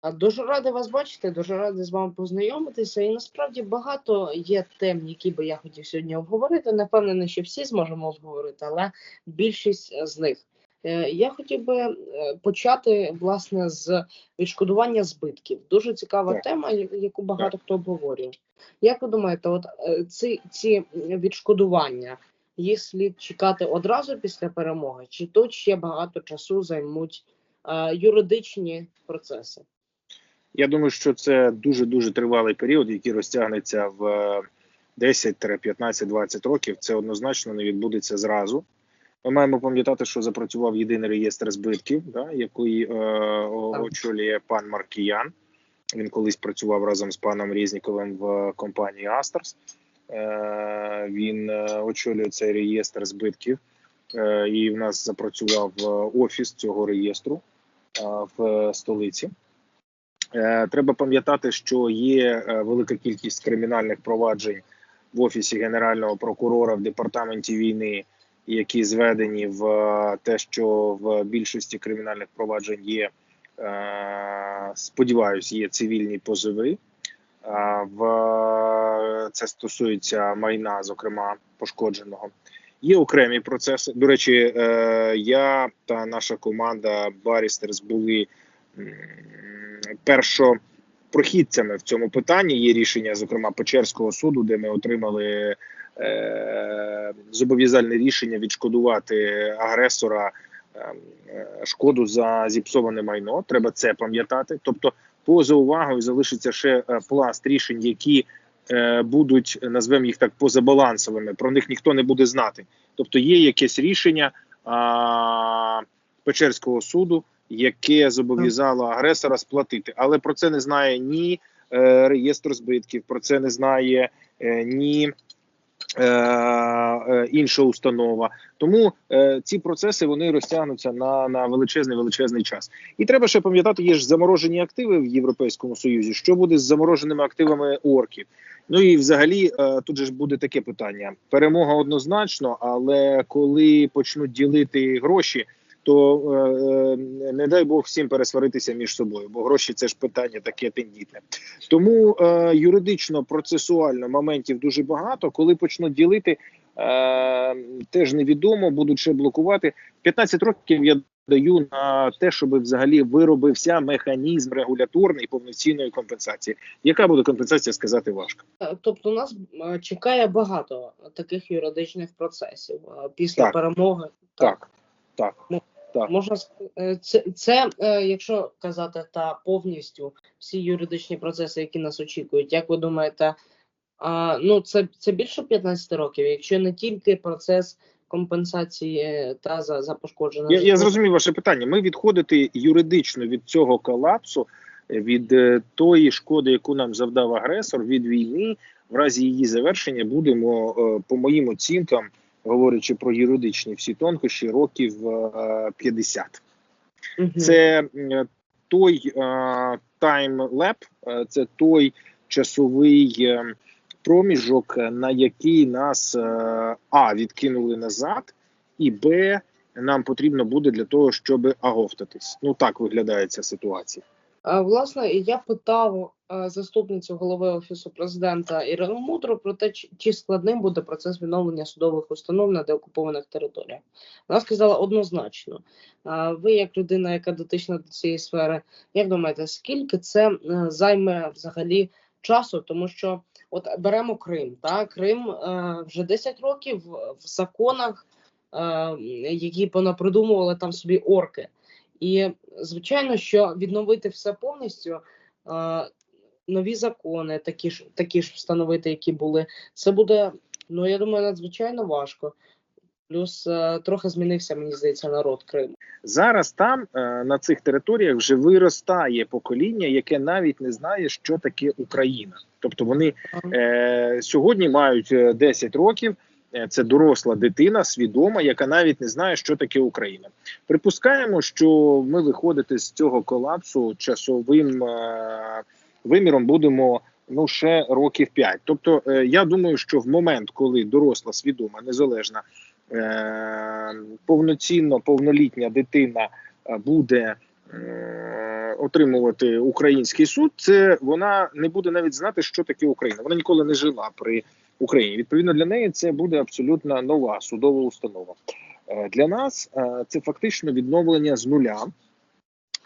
А Дуже радий вас бачити, дуже радий з вами познайомитися. І насправді багато є тем, які би я хотів сьогодні обговорити. Не впевнений, що всі зможемо обговорити, але більшість з них. Е, Я хотів би е, почати власне з відшкодування збитків. Дуже цікава Так. тема, яку багато хто обговорює. Як ви думаєте, от е, ці, ці відшкодування їх слід чекати одразу після перемоги, чи тут ще багато часу займуть е, юридичні процеси? Я думаю, що це дуже дуже тривалий період, який розтягнеться в е, 10, 15, 20 років. Це однозначно не відбудеться зразу. Ми маємо пам'ятати, що запрацював єдиний реєстр збитків, да, який е, очолює пан Маркіян. Він колись працював разом з паном Різніковим в компанії Астерс. Е, він е, очолює цей реєстр збитків, е, і в нас запрацював е, офіс цього реєстру е, в столиці. Е, Треба пам'ятати, що є е, велика кількість кримінальних проваджень в офісі генерального прокурора в департаменті війни, які зведені в е, те, що в більшості кримінальних проваджень є, сподіваюсь, є цивільні позови. В це стосується майна, зокрема пошкодженого. Є окремі процеси. До речі, я та наша команда Барістерс були першопрохідцями в цьому питанні. Є рішення, зокрема Печерського суду, де ми отримали е, зобов'язальне рішення відшкодувати агресора е, е, шкоду за зіпсоване майно. Треба це пам'ятати. Тобто, поза увагою залишиться ще е, пласт рішень, які будуть назвемо їх так позабалансовими. Про них ніхто не буде знати. Тобто, є якесь рішення Печерського суду, яке зобов'язало агресора сплатити, але про це не знає ні е, реєстр збитків, про це не знає е, ні. е, е, Інша установа, тому е, ці процеси вони розтягнуться на, на величезний величезний час. І треба ще пам'ятати, є ж заморожені активи в Європейському Союзі. Що буде з замороженими активами орків? Ну і взагалі е, тут же ж буде таке питання: перемога однозначно, але коли почнуть ділити гроші, то е, не дай Бог всім пересваритися між собою, бо гроші це ж питання таке тендітне. Тому е, юридично, процесуально моментів дуже багато. Коли почнуть ділити, е, теж невідомо, будуть ще блокувати. 15 років я даю на те, щоб взагалі виробився механізм регуляторний повноцінної компенсації. Яка буде компенсація, сказати важко. Е, Тобто нас е, чекає багато таких юридичних процесів е, після Так. перемоги. Так, так. Так. Можна е, це, це е, якщо казати та повністю всі юридичні процеси, які нас очікують, як ви думаєте, а, ну це, це більше 15 років, якщо не тільки процес компенсації е, та за, за пошкоджене Я, я зрозумів ваше питання. Ми відходити юридично від цього колапсу, від е, тої шкоди, яку нам завдав агресор, від війни, в разі її завершення будемо, е, по моїм оцінкам, говорячи про юридичні всі тонкощі, років е, 50. Мгм. Це е, той таймлеп, це той часовий е, проміжок, е, на який нас е, а відкинули назад, і б нам потрібно буде для того, щоб аговтатись. Ну так виглядає ця ситуація. А, Власне, я питав е, заступницю голови офісу президента Ірину Мудру про те, чи- складним буде процес відновлення судових установ на деокупованих територіях. Вона сказала однозначно. Ви, як людина, яка дотична до цієї сфери, як думаєте, скільки це е, займе взагалі часу? Тому що от беремо Крим, та Крим е, вже 10 років в законах, е, які понапридумували там собі орки. І звичайно, що відновити все повністю, е, нові закони, такі ж такі ж встановити, які були, це буде, ну я думаю, надзвичайно важко. Плюс е, трохи змінився, мені здається, народ Криму. Зараз там е, на цих територіях вже виростає покоління, яке навіть не знає, що таке Україна. Тобто вони е, сьогодні мають е, 10 років. Е, Це доросла дитина, свідома, яка навіть не знає, що таке Україна. Припускаємо, що ми виходити з цього колапсу часовим е, виміром будемо ну ще років 5. Тобто, е, я думаю, що в момент, коли доросла, свідома, незалежна, повноцінно повнолітня дитина буде. отримувати український суд, це вона не буде навіть знати, що таке Україна. Вона ніколи не жила при Україні. Відповідно, для неї це буде абсолютно нова судова установа. Е, Для нас е, це фактично відновлення з нуля.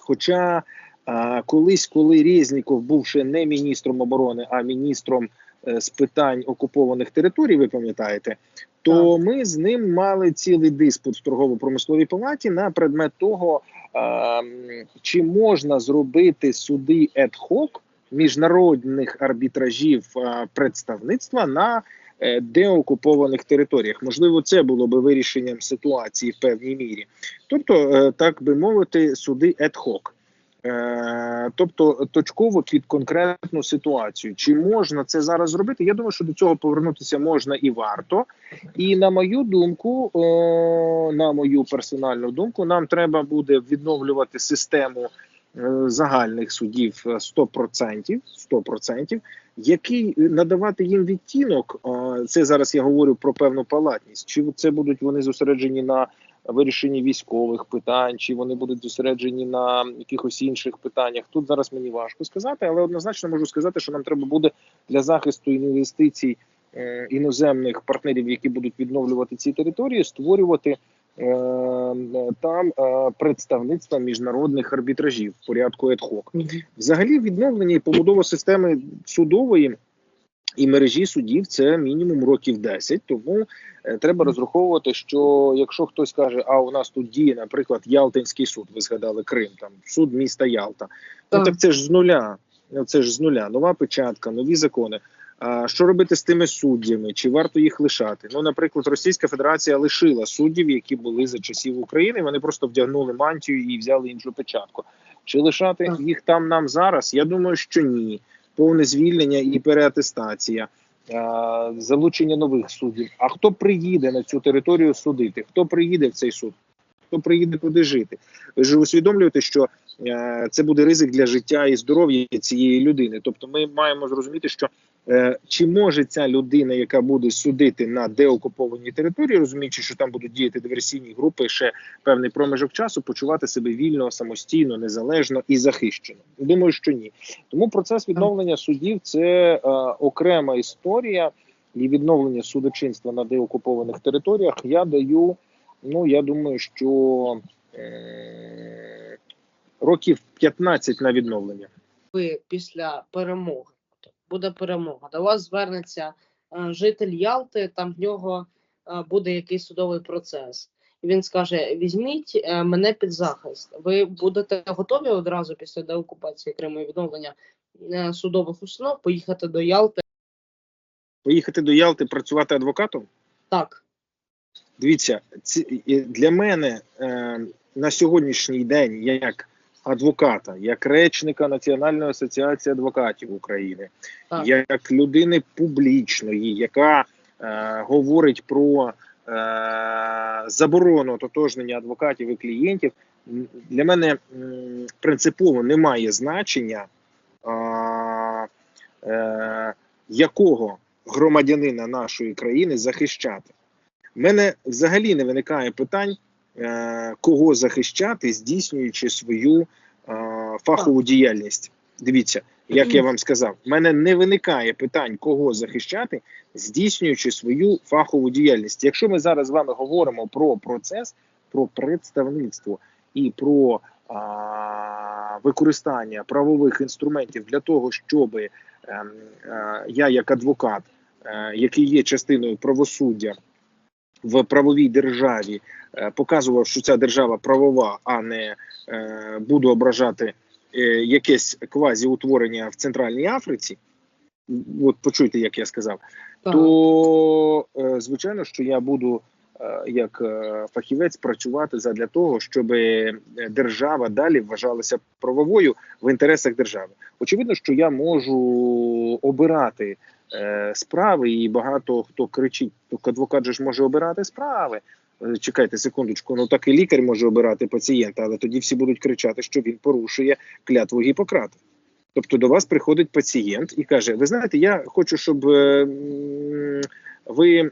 Хоча е, колись, коли Резніков був ще не міністром оборони, а міністром з питань окупованих територій, ви пам'ятаєте, то ми з ним мали цілий диспут в торгово-промисловій палаті на предмет того, е, чи можна зробити суди ad-hoc міжнародних арбітражів е, представництва на е, деокупованих територіях. Можливо, це було би вирішенням ситуації в певній мірі. Тобто, е, так би мовити, суди ad-hoc. Е, тобто точково під конкретну ситуацію. Чи можна це зараз зробити? Я думаю, що до цього повернутися можна і варто. І на мою думку, на мою персональну думку, нам треба буде відновлювати систему загальних судів е, 100%, 100%, який надавати їм відтінок. е, Це зараз я говорю про певну палатність. Чи це будуть вони зосереджені на вирішенні військових питань, чи вони будуть зосереджені на якихось інших питаннях. Тут зараз мені важко сказати, але однозначно можу сказати, що нам треба буде для захисту інвестицій е, іноземних партнерів, які будуть відновлювати ці території, створювати. Е, Там е, представництва міжнародних арбітражів в порядку ad-hoc. Взагалі, відновлення і побудова системи судової і мережі судів це мінімум років 10. Тому е, треба розраховувати, що якщо хтось каже, а у нас тут діє, наприклад, Ялтинський суд, ви згадали Крим, там суд міста Ялта. Ну Так. так це ж з нуля. Ну, Це ж з нуля, нова печатка, нові закони. Що робити з тими суддями? Чи варто їх лишати? Ну, наприклад, Російська Федерація лишила суддів, які були за часів України. Вони просто вдягнули мантію і взяли іншу печатку. Чи лишати їх там нам зараз? Я думаю, що ні. Повне звільнення і переатестація, залучення нових суддів. А хто приїде на цю територію судити? Хто приїде в цей суд? Хто приїде туди жити? Ви ж усвідомлюєте, що е, це буде ризик для життя і здоров'я цієї людини. Тобто, ми маємо зрозуміти, що чи може ця людина, яка буде судити на деокупованій території, розуміючи, що там будуть діяти диверсійні групи ще певний проміжок часу, почувати себе вільно, самостійно, незалежно і захищено? Думаю, що ні. Тому процес відновлення судів це е, окрема історія і відновлення судочинства на деокупованих територіях. Я даю. Ну, я думаю, що е, років 15 на відновлення. ви після перемоги, буде перемога, до вас звернеться е, житель Ялти, там в нього е, буде якийсь судовий процес. І він скаже: візьміть е, мене під захист. Ви будете готові одразу після деокупації Криму і відновлення судових установ поїхати до Ялти? Поїхати до Ялти працювати адвокатом. Так, Дивіться, для мене на сьогоднішній день як адвоката, як речника Національної асоціації адвокатів України, так. як людини публічної, яка е, говорить про е, заборону ототожнення адвокатів і клієнтів, для мене м, принципово немає значення, е, е, якого громадянина нашої країни захищати. У мене взагалі не виникає питань, кого захищати, здійснюючи свою е, фахову діяльність. Дивіться, як я вам сказав, в мене не виникає питань, кого захищати, здійснюючи свою фахову діяльність. Якщо ми зараз з вами говоримо про процес, про представництво і про а, використання правових інструментів для того, щоб ем, е, я, як адвокат, е, який є частиною правосуддя в правовій державі, е, показував, що ця держава правова, а не е, буду ображати е, якесь квазіутворення в Центральній Африці. От почуйте, як я сказав, так. то звичайно, що я буду як фахівець працювати задля того, щоб держава далі вважалася правовою в інтересах держави. Очевидно, що я можу обирати е, справи, і багато хто кричить: адвокат же ж може обирати справи. Е, Чекайте секундочку, ну так і лікар може обирати пацієнта, але тоді всі будуть кричати, що він порушує клятву Гіппократа. Тобто до вас приходить пацієнт і каже: Ви знаєте, я хочу, щоб е, ви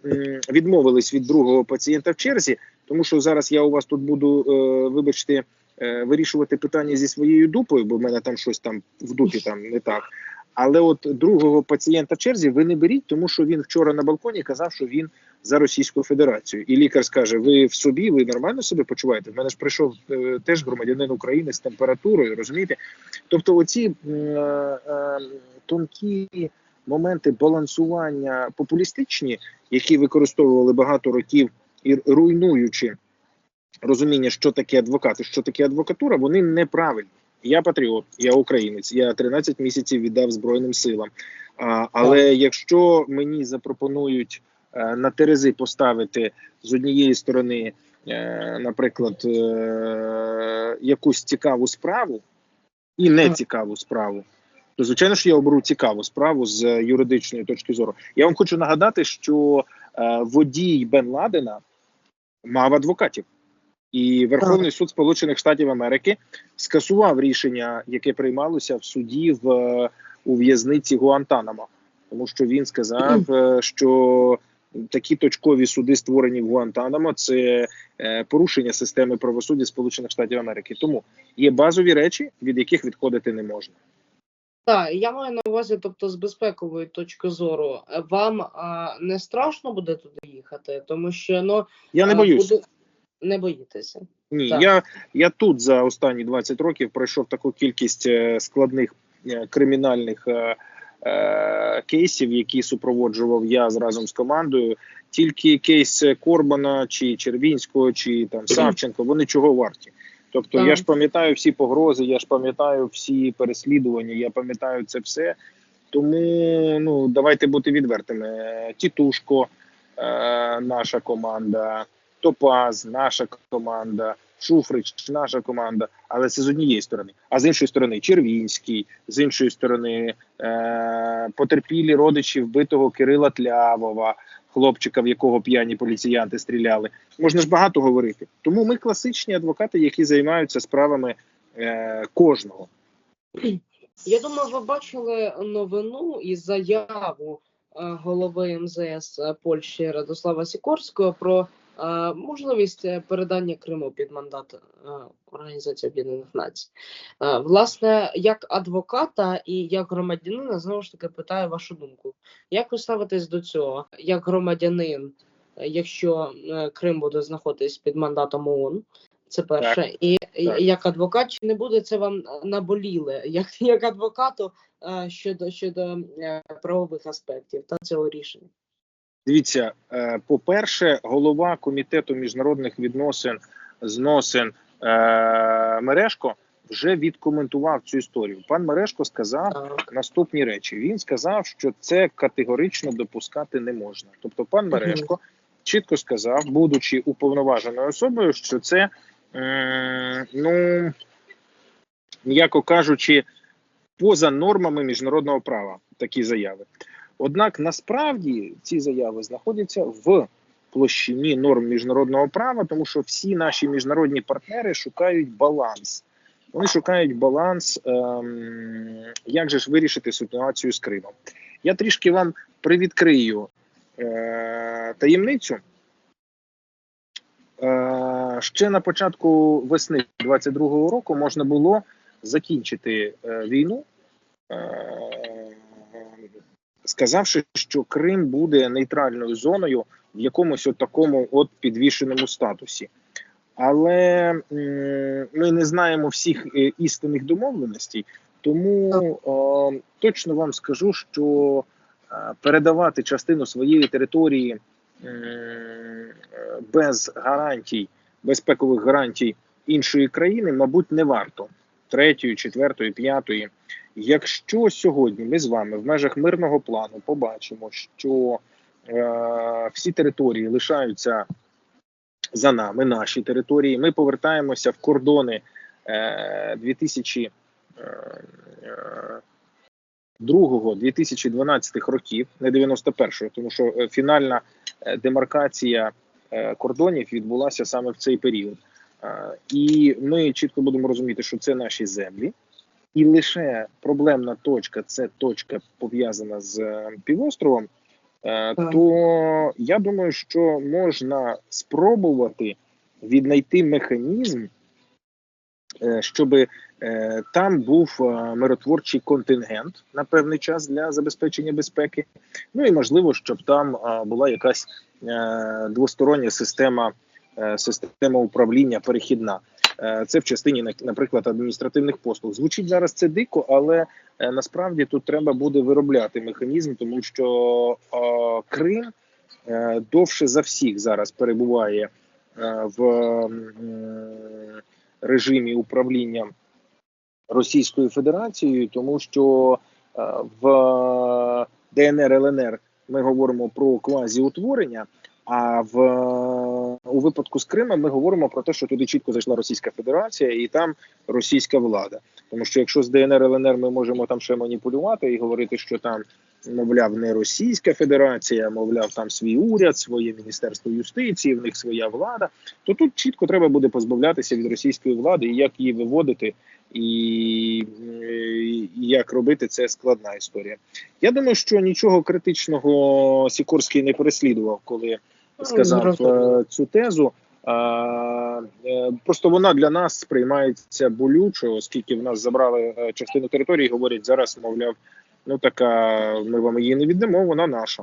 відмовились від другого пацієнта в черзі, тому що зараз я у вас тут буду, вибачте, вирішувати питання зі своєю дупою, бо в мене там щось там в дупі там не так. Але от другого пацієнта в черзі ви не беріть, тому що він вчора на балконі казав, що він за Російську Федерацію. І лікар скаже: ви в собі, ви нормально себе почуваєте? В мене ж прийшов е, теж громадянин України з температурою, розумієте? Тобто, оці е, е, тонкі моменти балансування популістичні, які використовували багато років і руйнуючи розуміння, що таке адвокат і що таке адвокатура, вони неправильні. Я патріот, я українець. Я 13 місяців віддав Збройним силам. А, але якщо мені запропонують е, на терези поставити з однієї сторони, е, наприклад, е, якусь цікаву справу і не цікаву справу, то звичайно ж я оберу цікаву справу з юридичної точки зору. Я вам хочу нагадати, що водій Бен Ладена мав адвокатів. І Верховний суд Сполучених Штатів Америки скасував рішення, яке приймалося в суді в е, у в'язниці Гуантанамо, тому що він сказав, е, що такі точкові суди, створені в Гуантанамо, це е, порушення системи правосуддя Сполучених Штатів Америки. Тому є базові речі, від яких відходити не можна. Так, я маю на увазі, тобто з безпекової точки зору, вам а, не страшно буде туди їхати, тому що ну Я не боюсь. буде- не боїтеся. Ні, Так. я, я тут за останні 20 років пройшов таку кількість е, складних е, кримінальних е, е, кейсів, які супроводжував я разом з командою. Тільки кейс Корбана чи Червінського, чи там Савченко, вони чого варті. Тобто, Так. я ж пам'ятаю всі погрози, я ж пам'ятаю всі переслідування, я пам'ятаю це все. Тому ну давайте бути відвертими. Тітушко, е, наша команда, Топаз, наша команда, Шуфрич, наша команда. Але це з однієї сторони. А з іншої сторони, Червінський, з іншої сторони, е, потерпілі родичі вбитого Кирила Тлявова, хлопчика, в якого п'яні поліціянти стріляли. Можна ж багато говорити. Тому ми класичні адвокати, які займаються справами е, кожного. Я думаю, ви бачили новину і заяву е, голови МЗС Польщі Радослава Сікорського про можливість е, передання Криму під мандат е, Організації Об'єднаних Націй. Е, Власне, як адвоката і як громадянина, знову ж таки питаю вашу думку. Як ви ставитесь до цього? Як громадянин, якщо Крим буде знаходитись під мандатом ООН? Це перше, і Так. як адвокат, чи не буде це вам наболіле, як, як адвокату щодо щодо правових аспектів та цього рішення? Дивіться, е, по-перше, голова комітету міжнародних відносин зносин е, Мережко вже відкоментував цю історію. Пан Мережко сказав наступні речі. Він сказав, що це категорично допускати не можна. Тобто, пан Мережко чітко сказав, будучи уповноваженою особою, що це ну м'яко кажучи, поза нормами міжнародного права такі заяви. Однак насправді ці заяви знаходяться в площині норм міжнародного права, тому що всі наші міжнародні партнери шукають баланс. Вони шукають баланс, ем, як же ж вирішити ситуацію з Кримом. Я трішки вам привідкрию е, таємницю. Е, ще на початку весни 22-го року можна було закінчити е, війну, е, сказавши, що Крим буде нейтральною зоною в якомусь от такому от підвішеному статусі. Але ми не знаємо всіх е, істинних домовленостей, тому е, точно вам скажу, що е, передавати частину своєї території без гарантій, безпекових гарантій іншої країни, мабуть, не варто третьої, четвертої, п'ятої. Якщо сьогодні ми з вами в межах мирного плану побачимо, що е, всі території лишаються за нами, наші території, ми повертаємося в кордони е, 2000 другого 2012 років, не 91-го, тому що е, фінальна е, демаркація е, кордонів відбулася саме в цей період. Е, І ми чітко будемо розуміти, що це наші землі, і лише проблемна точка це точка пов'язана з е, півостровом. е, То я думаю, що можна спробувати віднайти механізм, щоб там був е, миротворчий контингент на певний час для забезпечення безпеки. Ну і можливо, щоб там е, була якась е, двостороння система, е, система управління перехідна. Е, Це в частині, наприклад, адміністративних послуг. Звучить зараз це дико, але е, насправді тут треба буде виробляти механізм, тому що е, Крим довше за всіх зараз перебуває в режимі управління Російською Федерацією, тому що в ДНР ЛНР ми говоримо про квазіутворення, а в у випадку з Кримом ми говоримо про те, що туди чітко зайшла Російська Федерація і там російська влада. Тому що якщо з ДНР ЛНР ми можемо там ще маніпулювати і говорити, що там мовляв не Російська Федерація, мовляв, там свій уряд, своє міністерство юстиції, в них своя влада, то тут чітко треба буде позбавлятися від російської влади і як її виводити, і, і як робити це складна історія. Я думаю, що нічого критичного Сікорський не переслідував, коли сказав е, цю тезу. А, е, просто вона для нас сприймається болючо, оскільки в нас забрали е, частину території, говорять зараз, мовляв, ну така ми вам її не віддамо, вона наша.